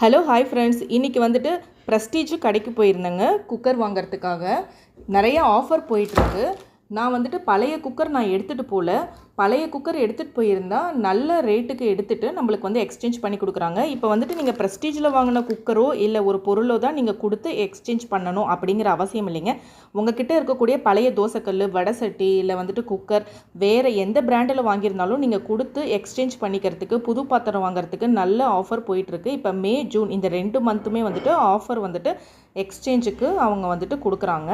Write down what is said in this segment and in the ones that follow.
Hello hi friends இன்றைக்கி வந்துட்டு prestige கடைக்கு போயிருந்தேங்க குக்கர் வாங்குறதுக்காக. நிறைய ஆஃபர் போயிட்டுருக்கு நான் வந்துட்டு பழைய குக்கர் நான் எடுத்துகிட்டு போகல பழைய குக்கர் எடுத்துகிட்டு போயிருந்தால் நல்ல ரேட்டுக்கு எடுத்துகிட்டு நம்மளுக்கு வந்து எக்ஸ்சேஞ்ச் பண்ணி கொடுக்குறாங்க. இப்போ வந்துட்டு நீங்கள் ப்ரெஸ்டீஜில் வாங்கின குக்கரோ இல்லை ஒரு பொருளோ தான் நீங்கள் கொடுத்து எக்ஸ்சேஞ்ச் பண்ணணும் அப்படிங்கிற அவசியம் இல்லைங்க. உங்ககிட்ட இருக்கக்கூடிய பழைய தோசைக்கல் வடை சட்டி இல்லை வந்துட்டு குக்கர் வேறு எந்த பிராண்டில் வாங்கியிருந்தாலும் நீங்கள் கொடுத்து எக்ஸ்சேஞ்ச் பண்ணிக்கிறதுக்கு புது பாத்திரம் வாங்குறதுக்கு நல்ல ஆஃபர் போயிட்டுருக்கு. இப்போ மே ஜூன் இந்த ரெண்டு மந்த்துமே வந்துட்டு ஆஃபர் வந்துட்டு எக்ஸ்சேஞ்சுக்கு அவங்க வந்துட்டு கொடுக்குறாங்க.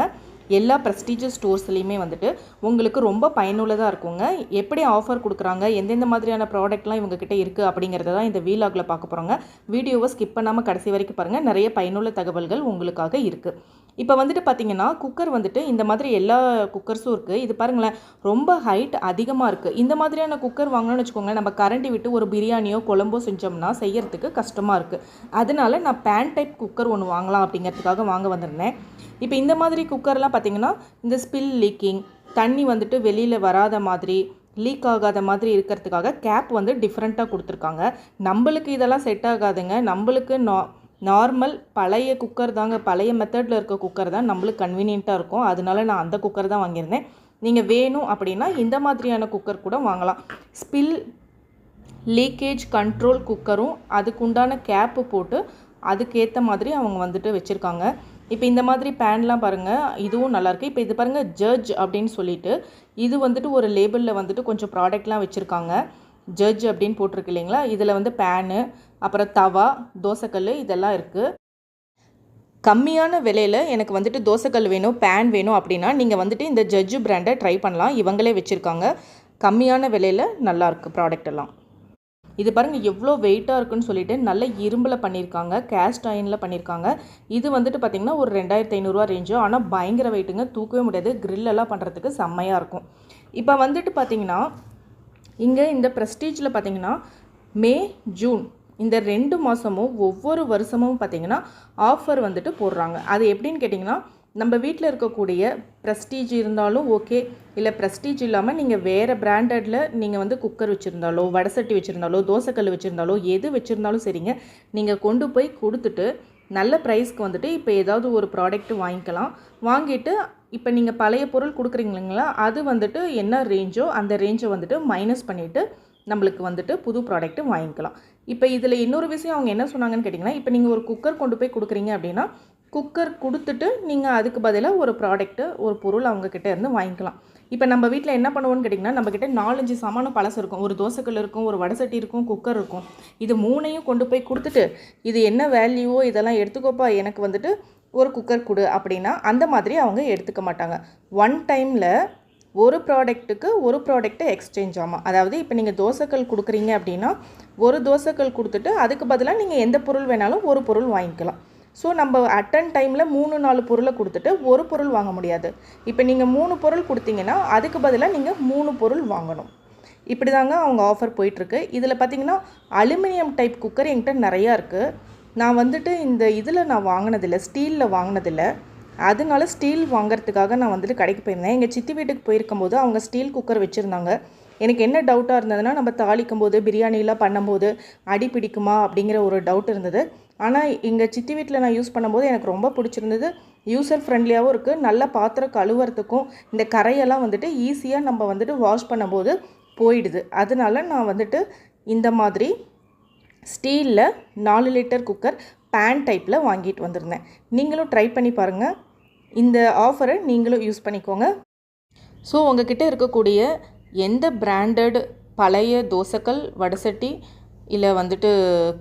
எல்லா ப்ரெஸ்டீஜியஸ் ஸ்டோர்ஸ்லேயுமே வந்துட்டு உங்களுக்கு ரொம்ப பயனுள்ளதாக இருக்குங்க. எப்படி ஆஃபர் கொடுக்குறாங்க எந்தெந்த மாதிரியான ப்ராடக்ட்லாம் இவங்ககிட்ட இருக்குது அப்படிங்கிறத தான் இந்த வீலாகில் பார்க்க போகிறோங்க வீடியோவை ஸ்கிப் பண்ணாமல் கடைசி வரைக்கும் பாருங்கள் நிறைய பயனுள்ள தகவல்கள் உங்களுக்காக இருக்குது இப்போ வந்துட்டு பார்த்தீங்கன்னா குக்கர் வந்துட்டு இந்த மாதிரி எல்லா குக்கர்ஸும் இருக்குது இது பாருங்களேன் ரொம்ப ஹைட் அதிகமாக இருக்குது இந்த மாதிரியான குக்கர் வாங்கணும்னு வச்சுக்கோங்களேன் நம்ம கரண்டி விட்டு ஒரு பிரியாணியோ குழம்போ செஞ்சோம்னா செய்யறதுக்கு கஷ்டமாக இருக்குது அதனால நான் பேன் டைப் குக்கர் ஒன்று வாங்கலாம் அப்படிங்கிறதுக்காக வாங்க வந்திருந்தேன். இப்போ இந்த மாதிரி குக்கர்லாம் பார்த்தீங்கன்னா இந்த ஸ்பில் லீக்கிங் தண்ணி வந்துட்டு வெளியில் வராத மாதிரி லீக் ஆகாத மாதிரி இருக்கிறதுக்காக கேப் வந்து டிஃப்ரெண்ட்டாக கொடுத்துருக்காங்க. நம்மளுக்கு இதெல்லாம் செட் ஆகாதுங்க. நம்மளுக்கு நா நார்மல் பழைய குக்கர் தாங்க. பழைய மெத்தடில் இருக்க குக்கர் தான் நம்மளுக்கு கன்வீனியண்ட்டாக இருக்கும். அதனால நான் அந்த குக்கர் தான் வாங்கியிருந்தேன். நீங்கள் வேணும் அப்படின்னா இந்த மாதிரியான குக்கர் கூட வாங்கலாம். ஸ்பில் லீக்கேஜ் கண்ட்ரோல் குக்கரும் அதுக்குண்டான கேப்பு போட்டு அதுக்கேற்ற மாதிரி அவங்க வந்துட்டு வச்சுருக்காங்க. இப்போ இந்த மாதிரி பேன்லாம் பாருங்கள் இதுவும் நல்லாயிருக்கு இப்போ இது பாருங்கள் ஜட்ஜ் அப்படின்னு சொல்லிட்டு இது வந்துட்டு ஒரு லேபிளில் வந்துட்டு கொஞ்சம் ப்ராடக்ட்லாம் வச்சுருக்காங்க. ஜட்ஜ் அப்படின்னு போட்டிருக்கு இல்லைங்களா? இதில் வந்து பேனு அப்புறம் தவா தோசைக்கல் இதெல்லாம் இருக்குது கம்மியான விலையில் எனக்கு வந்துட்டு தோசைக்கல் வேணும் பேன் வேணும் அப்படின்னா நீங்கள் வந்துட்டு இந்த ஜட்ஜு பிராண்டை ட்ரை பண்ணலாம். இவங்களே வச்சுருக்காங்க. கம்மியான விலையில் நல்லாயிருக்கு ப்ராடக்ட் எல்லாம். இது பாருங்கள் எவ்வளோ வெயிட்டாக இருக்குன்னு சொல்லிட்டு நல்ல இரும்பில் பண்ணியிருக்காங்க கேஸ்ட் அயனில் பண்ணியிருக்காங்க இது வந்துட்டு பார்த்திங்கன்னா ஒரு ரெண்டாயிரத்தி ஐநூறுரூவா ரேஞ்சோ ஆனால் பயங்கர வெயிட்டுங்க தூக்கவே முடியாது. கிரில்லெல்லாம் பண்ணுறதுக்கு செம்மையாக இருக்கும். இப்போ வந்துட்டு பார்த்திங்கன்னா இங்கே இந்த ப்ரெஸ்டீஜில் பார்த்தீங்கன்னா மே ஜூன் இந்த ரெண்டு மாதமும் ஒவ்வொரு வருஷமும் பார்த்திங்கன்னா ஆஃபர் வந்துட்டு போடுறாங்க. அது எப்படின்னு கேட்டிங்கன்னா நம்ம வீட்டில் இருக்கக்கூடிய ப்ரெஸ்டீஜ் இருந்தாலும் ஓகே இல்லை ப்ரெஸ்டீஜ் இல்லாமல் நீங்கள் வேறு பிராண்டடில் நீங்கள் வந்து குக்கர் வச்சுருந்தாலோ வடை சட்டி வச்சுருந்தாலோ தோசைக்கல் வச்சுருந்தாலோ எது வச்சுருந்தாலும் சரிங்க. நீங்கள் கொண்டு போய் கொடுத்துட்டு நல்ல ப்ரைஸ்க்கு வந்துட்டு இப்போ ஏதாவது ஒரு ப்ராடக்ட் வாங்கிக்கலாம். வாங்கிட்டு இப்போ நீங்கள் பழைய பொருள் கொடுக்குறீங்களா அது வந்துட்டு என்ன ரேஞ்சோ அந்த ரேஞ்சை வந்துட்டு மைனஸ் பண்ணிவிட்டு நம்மளுக்கு வந்துட்டு புது ப்ராடக்ட்டு வாங்கிக்கலாம். இப்போ இதில் இன்னொரு விஷயம் அவங்க என்ன சொன்னாங்கன்னு கேட்டிங்கன்னா இப்போ நீங்கள் ஒரு குக்கர் கொண்டு போய் கொடுக்குறீங்க அப்படின்னா குக்கர் கொடுத்துட்டு நீங்கள் அதுக்கு பதிலாக ஒரு ப்ராடக்ட்டு ஒரு பொருள் அவங்கக்கிட்ட இருந்து வாங்கிக்கலாம். இப்போ நம்ம வீட்டில் என்ன பண்ணுவோம்னு கேட்டிங்கன்னா நம்மக்கிட்ட நாலஞ்சு சமான பழசு இருக்கும். ஒரு தோசைக்கல் இருக்கும் ஒரு வடசட்டி இருக்கும் குக்கர் இருக்கும். இது மூணையும் கொண்டு போய் கொடுத்துட்டு இது என்ன வேல்யூவோ இதெல்லாம் எடுத்துக்கோப்பா எனக்கு வந்துட்டு ஒரு குக்கர் கொடு அப்படின்னா அந்த மாதிரி அவங்க எடுத்துக்க மாட்டாங்க. ஒன் டைமில் ஒரு ப்ராடக்ட்டுக்கு ஒரு ப்ராடக்ட்டை எக்ஸ்சேஞ்ச் ஆமாம் அதாவது இப்போ நீங்கள் தோசைக்கல் கொடுக்குறீங்க அப்படின்னா ஒரு தோசைக்கல் கொடுத்துட்டு அதுக்கு பதிலாக நீங்கள் எந்த பொருள் வேணாலும் ஒரு பொருள் வாங்கிக்கலாம். ஸோ நம்ம அட்டன் டைமில் மூணு நாலு பொருளை கொடுத்துட்டு ஒரு பொருள் வாங்க முடியாது. இப்போ நீங்கள் மூணு பொருள் கொடுத்தீங்கன்னா அதுக்கு பதிலாக நீங்கள் மூணு பொருள் வாங்கணும். இப்படி தாங்க அவங்க ஆஃபர் போயிட்டுருக்கு. இதில் பார்த்தீங்கன்னா அலுமினியம் டைப் குக்கர் என்கிட்ட நிறையா இருக்குது நான் வந்துட்டு இந்த இதில் நான் வாங்கினதில்லை ஸ்டீலில் வாங்கினதில்லை. அதனால ஸ்டீல் வாங்குறதுக்காக நான் வந்துட்டு கடைக்கு போயிருந்தேன். எங்கள் சித்தி வீட்டுக்கு போயிருக்கும்போது அவங்க ஸ்டீல் குக்கர் வச்சுருந்தாங்க. எனக்கு என்ன டவுட்டாக இருந்ததுன்னா நம்ம தாளிக்கும் போது பிரியாணிலாம் பண்ணும்போது அடி பிடிக்குமா அப்படிங்கிற ஒரு டவுட் இருந்தது. ஆனால் எங்கள் சித்தி வீட்டில் நான் யூஸ் பண்ணும்போது எனக்கு ரொம்ப பிடிச்சிருந்தது. யூசர் ஃப்ரெண்ட்லியாகவும் இருக்குது நல்ல பாத்திரம் கழுவுறதுக்கும் இந்த கரையெல்லாம் வந்துட்டு ஈஸியாக நம்ம வந்துட்டு வாஷ் பண்ணும்போது போயிடுது. அதனால நான் வந்துட்டு இந்த மாதிரி ஸ்டீலில் நாலு லிட்டர் குக்கர் பேன் டைப்பில் வாங்கிட்டு வந்திருந்தேன். நீங்களும் ட்ரை பண்ணி பாருங்கள் இந்த ஆஃபரை நீங்களும் யூஸ் பண்ணிக்கோங்க. ஸோ உங்ககிட்ட இருக்கக்கூடிய எந்த பிராண்டட் பழைய தோசைக்கல் வடசட்டி இல்லை வந்துட்டு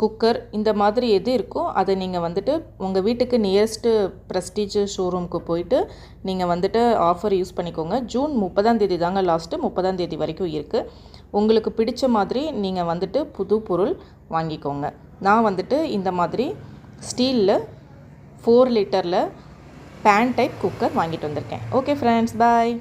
குக்கர் இந்த மாதிரி எது இருக்கோ அதை நீங்கள் வந்துட்டு உங்கள் வீட்டுக்கு நியரஸ்ட்டு ப்ரெஸ்டீஜ் ஷோரூமுக்கு போயிட்டு நீங்கள் வந்துட்டு ஆஃபர் யூஸ் பண்ணிக்கோங்க. ஜூன் முப்பதாம் தேதி தாங்க லாஸ்ட்டு முப்பதாம் தேதி வரைக்கும் இருக்குது உங்களுக்கு பிடிச்ச மாதிரி நீங்கள் வந்துட்டு புது பொருள் வாங்கிக்கோங்க. நான் வந்துட்டு இந்த மாதிரி ஸ்டீலில் ஃபோர் லிட்டரில் பேன் டைப் குக்கர் வாங்கிட்டு வந்திருக்கேன். Okay friends bye